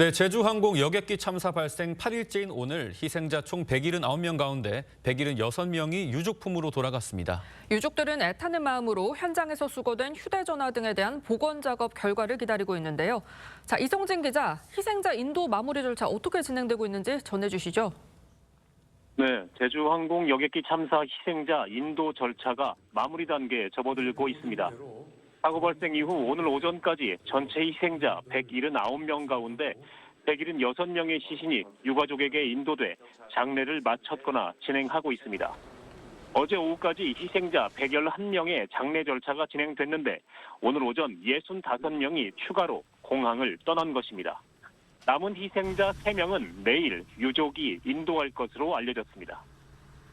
네, 제주항공 여객기 참사 발생 8일째인 오늘 희생자 총 179명 가운데 176명이 유족품으로 돌아갔습니다. 유족들은 애타는 마음으로 현장에서 수거된 휴대전화 등에 대한 복원 작업 결과를 기다리고 있는데요. 자, 이성진 기자, 희생자 인도 마무리 절차 어떻게 진행되고 있는지 전해주시죠. 네, 제주항공 여객기 참사 희생자 인도 절차가 마무리 단계에 접어들고 있습니다. 사고 발생 이후 오늘 오전까지 전체 희생자 179명 가운데 176명의 시신이 유가족에게 인도돼 장례를 마쳤거나 진행하고 있습니다. 어제 오후까지 희생자 111명의 장례 절차가 진행됐는데 오늘 오전 65명이 추가로 공항을 떠난 것입니다. 남은 희생자 3명은 내일 유족이 인도할 것으로 알려졌습니다.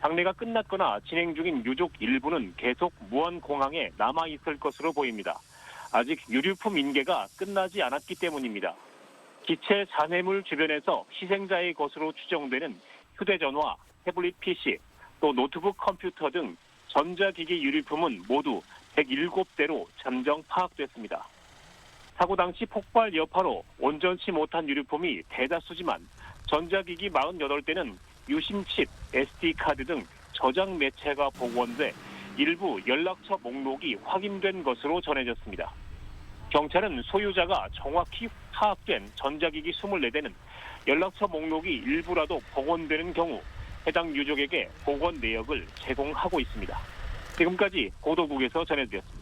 장례가 끝났거나 진행 중인 유족 일부는 계속 무안공항에 남아 있을 것으로 보입니다. 아직 유류품 인계가 끝나지 않았기 때문입니다. 기체 잔해물 주변에서 희생자의 것으로 추정되는 휴대전화, 태블릿 PC, 또 노트북 컴퓨터 등 전자기기 유류품은 모두 107대로 잠정 파악됐습니다. 사고 당시 폭발 여파로 온전치 못한 유류품이 대다수지만 전자기기 48대는 유심칩, SD카드 등 저장 매체가 복원돼 일부 연락처 목록이 확인된 것으로 전해졌습니다. 경찰은 소유자가 정확히 파악된 전자기기 24대는 연락처 목록이 일부라도 복원되는 경우 해당 유족에게 복원 내역을 제공하고 있습니다. 지금까지 고도국에서 전해드렸습니다.